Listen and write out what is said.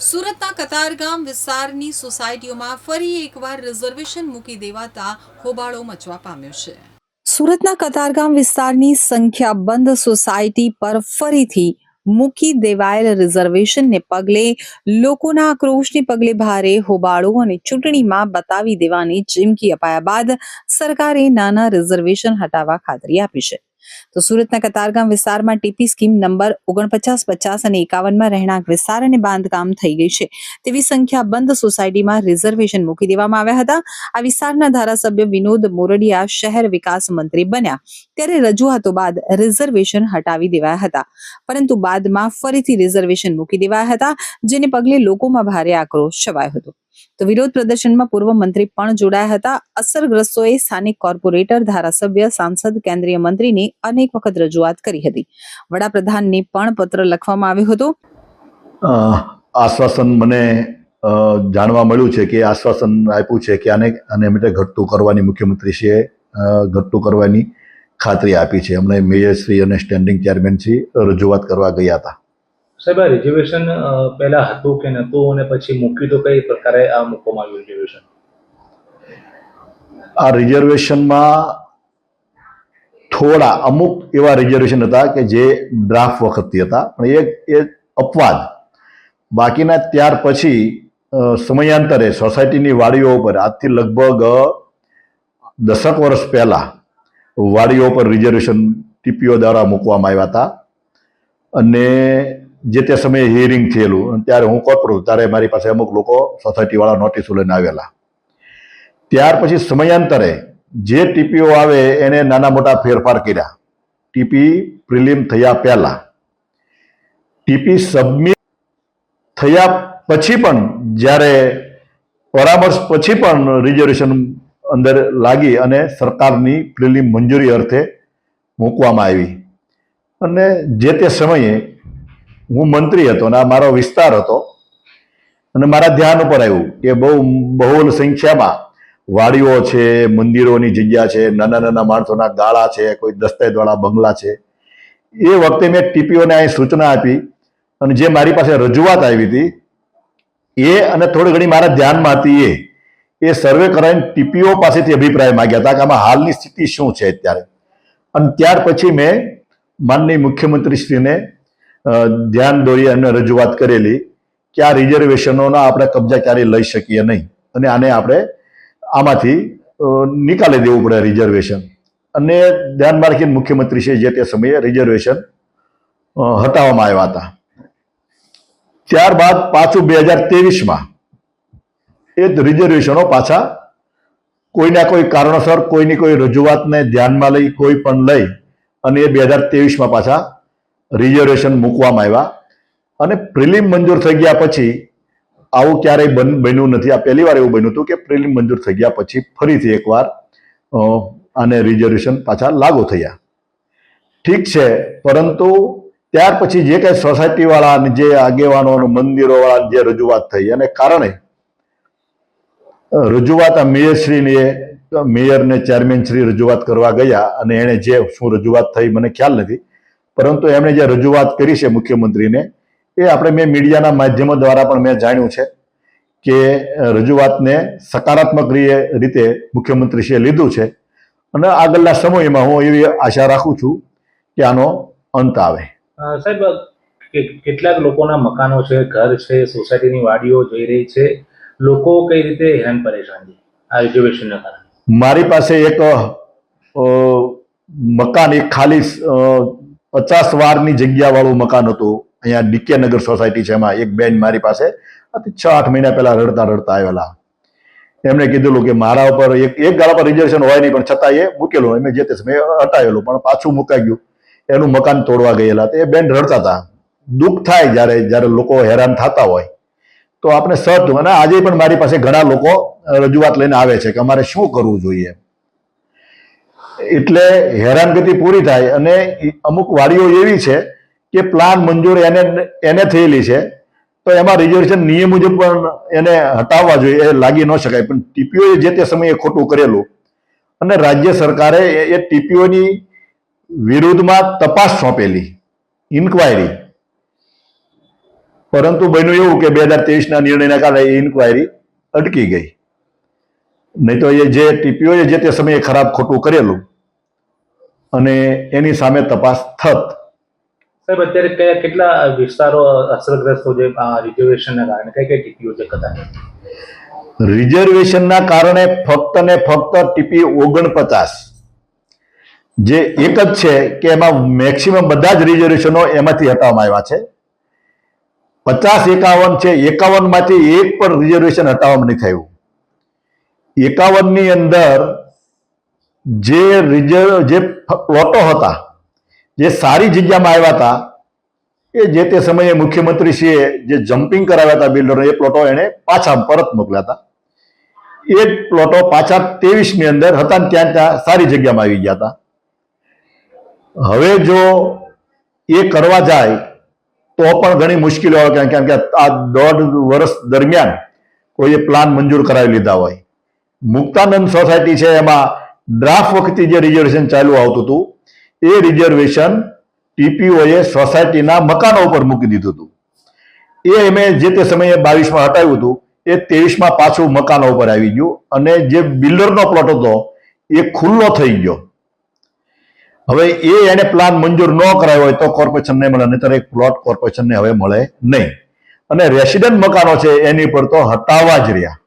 સુરતના કતારગામ વિસ્તારની સોસાયટીઓમાં ફરી એકવાર રિઝર્વેશન મૂકી દેવાતા હોબાળો મચવા પામ્યો છે. સુરતના કતારગામ વિસ્તારની સંખ્યાબંધ સોસાયટી પર ફરીથી મૂકી દેવાયેલ રિઝર્વેશનને પગલે લોકોના આક્રોશને પગલે ભારે હોબાળો અને ચૂંટણીમાં બતાવી દેવાની ચીમકી અપાયા બાદ સરકારે નાના રિઝર્વેશન હટાવવા ખાતરી આપી છે. તો સુરતના કતારગામ વિસ્તારમાં ટીપી સ્કીમ નંબર ઓગણપચાસ, પચાસ અને એકાવનમાં રહેણાંક વિસ્તાર અને બાંધકામ થઈ ગઈ છે. તેવી સંખ્યાબંધ સોસાયટીમાં રિઝર્વેશન મૂકી દેવામાં આવ્યા હતા. આ વિસ્તારના ધારાસભ્ય વિનોદ મોરડિયા શહેર વિકાસ મંત્રી બન્યા. ત્યારે રજૂઆતો બાદ રિઝર્વેશન હટાવી દેવાયા હતા. પરંતુ બાદમાં ફરીથી રિઝર્વેશન મૂકી દેવાયા હતા, જેને પગલે લોકોમાં ભારે આક્રોશ છવાયો હતો. તો વિરોધ પ્રદર્શનમાં પૂર્વ મંત્રી પણ જોડાયા હતા. અસરગ્રસ્તોએ સ્થાનિક કોર્પોરેટર, ધારાસભ્ય, સાંસદ, કેન્દ્રીય મંત્રીની અનેક વખત રજૂઆત કરી હતી. વડાપ્રધાનને પણ પત્ર લખવામાં આવ્યો હતો. આશ્વાસન મને જાણવા મળ્યું છે કે આશ્વાસન આપ્યું છે કે આને આને માટે ઘટતું કરવાની મુખ્યમંત્રીશ્રીએ ઘટતું કરવાની ખાતરી આપી છે. હમણાં મેયરશ્રી અને સ્ટેન્ડિંગ ચેરમેનશ્રી રજૂઆત કરવા ગયા હતા. સાહેબ, આ રિઝર્વેશન પહેલા હતું કે નહોતું અને પછી મૂક્યું તો કઈ પ્રકારે આ મૂકવામાં આવ્યું રિઝર્વેશન આ રિઝર્વેશનમાં થોડા અમુક એવા રિઝર્વેશન હતા કે જે ડ્રાફ્ટ વખતથી હતા, પણ એ એ અપવાદ. બાકીના ત્યાર પછી સમયાંતરે સોસાયટીની વાડીઓ ઉપર, આજથી લગભગ દસક વર્ષ પહેલાં વાડીઓ પર રિઝર્વેશન ટીપીઓ દ્વારા મૂકવામાં આવ્યા હતા. અને જે તે સમયે હિયરિંગ થયેલું, અને ત્યારે હું કોર્પોરેટ ત્યારે મારી પાસે અમુક લોકો સોસાયટીવાળા નોટિસો લઈને આવેલા. ત્યાર પછી સમયાંતરે જે ટીપીઓ આવે, એને નાના મોટા ફેરફાર કર્યા. ટીપી પ્રિલિમ થયા પહેલા. ટીપી સબમિટ થયા પછી પણ, જ્યારે પરામર્શ પછી પણ રિઝર્વેશન અંદર લાગી અને સરકારની પ્રિલિમ મંજૂરી અર્થે મૂકવામાં આવી. અને જે તે સમયે હું મંત્રી હતો અને આ મારો વિસ્તાર હતો. અને મારા ધ્યાન ઉપર આવ્યું કે બહુ, બહુલ સંખ્યામાં વાડીઓ છે, મંદિરોની જગ્યા છે, નાના નાના માણસોના ગાળા છે, કોઈ દસ્તાવેજવાળા બંગલા છે. એ વખતે મેં ટીપીઓને અહીં સૂચના આપી અને જે મારી પાસે રજૂઆત આવી હતી, એ અને થોડી ઘણી મારા ધ્યાનમાં હતી એ એ સર્વે કરાવીને ટીપીઓ પાસેથી અભિપ્રાય માગ્યા હતા કે આમાં હાલની સ્થિતિ શું છે અત્યારે. અને ત્યાર પછી મેં માનનીય મુખ્યમંત્રીશ્રીને ધ્યાન દોરી અને રજૂઆત કરેલી કે આ રિઝર્વેશનોના આપણે કબજા ક્યારેય લઈ શકીએ નહીં. અને આને આપણે આમાંથી નિકાલી દેવું પડે રિઝર્વેશન. અને ધ્યાનમાં રાખીને છે જે તે સમયે રિઝર્વેશન હટાવવામાં આવ્યા હતા. ત્યારબાદ પાછું બે હજાર ત્રેવીસમાં એ રિઝર્વેશનો પાછા કોઈના કોઈ કારણોસર કોઈની કોઈ રજૂઆતને ધ્યાનમાં લઈ, કોઈ પણ લઈ અને એ બે હજાર તેવીસમાં પાછા રિઝર્વેશન મૂકવામાં આવ્યા. અને પ્રિલિમ મંજૂર થઈ ગયા પછી આવું ક્યારેય બન, બન્યું નથી. આ પહેલી વાર એવું બન્યું હતું કે પ્રિલિમ મંજૂર થઈ ગયા પછી ફરીથી એકવાર આને રિઝર્વેશન પાછા લાગુ થયા. ઠીક છે, પરંતુ ત્યાર પછી જે કંઈ સોસાયટીવાળા અને જે આગેવાનો મંદિરોવાળા જે રજૂઆત થઈ અને કારણે રજૂઆત આ મેયરશ્રીને મેયરને ચેરમેનશ્રી રજૂઆત કરવા ગયા અને એણે જે શું રજૂઆત થઈ મને ખ્યાલ નથી. પરંતુ એમણે જે રજૂઆત કરી છે મુખ્યમંત્રીને એ આપણે મેં મીડિયાના માધ્યમો દ્વારા પણ મેં જાણ્યું છે કે રજૂઆતને સકારાત્મક રીતે મુખ્યમંત્રીશ્રીએ લીધું છે. અને આગળના સમયમાં હું એવી આશા રાખું છું કે આનો અંત આવે. સાહેબ કેટલાક લોકોના મકાનો છે ઘર છે સોસાયટીની વાડીઓ જઈ રહી છે. લોકો કઈ રીતે હેરાન પરેશાન છે આ રિઝર્વેશનના કારણે? મારી પાસે એક મકાન એક ખાલી પચાસ વારની જગ્યા વાળું મકાન હતું. અહીંયા ડીકે નગર સોસાયટી છે એમાં એક બેન મારી પાસે. છ, આઠ મહિના પહેલા રડતા રડતા આવેલા. એમણે કીધેલું કે મારા ઉપર એક એક ગાળા પર રિઝર્વેશન હોય નહીં, પણ છતાં એ મૂકેલું. એમ જે તે સમયે હટાવેલું, પણ પાછું મુકાઈ ગયું. એનું મકાન તોડવા ગયેલા. તો એ બેન રડતા હતા. દુઃખ થાય જ્યારે જ્યારે લોકો હેરાન થતા હોય. તો આપણે સર્ચ અને આજે પણ મારી પાસે ઘણા લોકો રજૂઆત લઈને આવે છે કે અમારે શું કરવું જોઈએ? એટલે હેરાનગતિ પૂરી થાય અને અમુક વાડીઓ એવી છે કે પ્લાન મંજૂર એને એને થયેલી છે. તો એમાં રિઝર્વેશન નિયમ મુજબ પણ એને હટાવવા જોઈએ, એ લાગી ન શકાય. પણ ટીપીઓએ જે તે સમયે ખોટું કરેલું અને રાજ્ય સરકારે એ- ટીપીઓની વિરુદ્ધમાં તપાસ સોંપેલી ઇન્કવાયરી પરંતુ બન્યું એવું કે બે હજાર ત્રેવીસના નિર્ણયના કારણે એ ઇન્કવાયરી અટકી ગઈ. નહીં તો એ જે ટીપીઓએ જે તે સમયે ખરાબ ખોટું કરેલું અને એની સામે તપાસ થત. સાહેબ અત્યારે કયા કેટલા વિસ્તારો અસરગ્રસ્ત છે આ રિઝર્વેશનના કારણે? કઈ કઈ ટીપીઓ છે કદાચ? રિઝર્વેશનના કારણે ફક્ત ને ફક્ત ટીપી ઓગણપચાસ. જે એક જ છે કે એમાં મેક્સિમમ બધા જ રિઝર્વેશનો એમાંથી હટાવવામાં આવ્યા છે. પચાસ એકાવન છે એકાવનમાંથી એક પણ રિઝર્વેશન હટાવવામાં નહીં થયું. એકાવનની અંદર જે રિઝર્વ, જે પ્લોટો હતા, જે સારી જગ્યામાં આવ્યા હતા, એ જે તે સમયે મુખ્યમંત્રીશ્રીએ જે જમ્પિંગ કરાવ્યા હતા બિલ્ડરો, એ પ્લોટો એણે પાછા પરત મોકલ્યા હતા. એ પ્લોટો પાછા ની અંદર હતા ત્યાં ત્યાં સારી જગ્યામાં આવી ગયા હતા. હવે જો એ કરવા જાય, તો પણ ઘણી મુશ્કેલીઓ આવે કારણ કે આ દોઢ વર્ષ દરમિયાન કોઈએ પ્લાન મંજૂર કરાવી લીધા હોય. મુક્તાનંદ સોસાયટી છે એમાં ડ્રાફ્ટ વખતે જે રિઝર્વેશન ચાલુ આવતું હતું, એ રિઝર્વેશન ટીપીઓએ સોસાયટીના મકાનો ઉપર મૂકી દીધું હતું. એ એમે જે તે સમયે બાવીસમાં હટાવ્યું હતું, એ ત્રેવીસમાં પાછું મકાનો ઉપર આવી ગયું અને જે બિલ્ડરનો પ્લોટ હતો, એ ખુલ્લો થઈ ગયો. હવે એ એને પ્લાન મંજૂર ન કરાયો હોય તો કોર્પોરેશનને મળે, નહીતર એક પ્લોટ કોર્પોરેશનને હવે મળે નહીં. અને રેસિડન્ટ મકાનો છે, એની પર તો હટાવવા જ રહ્યા.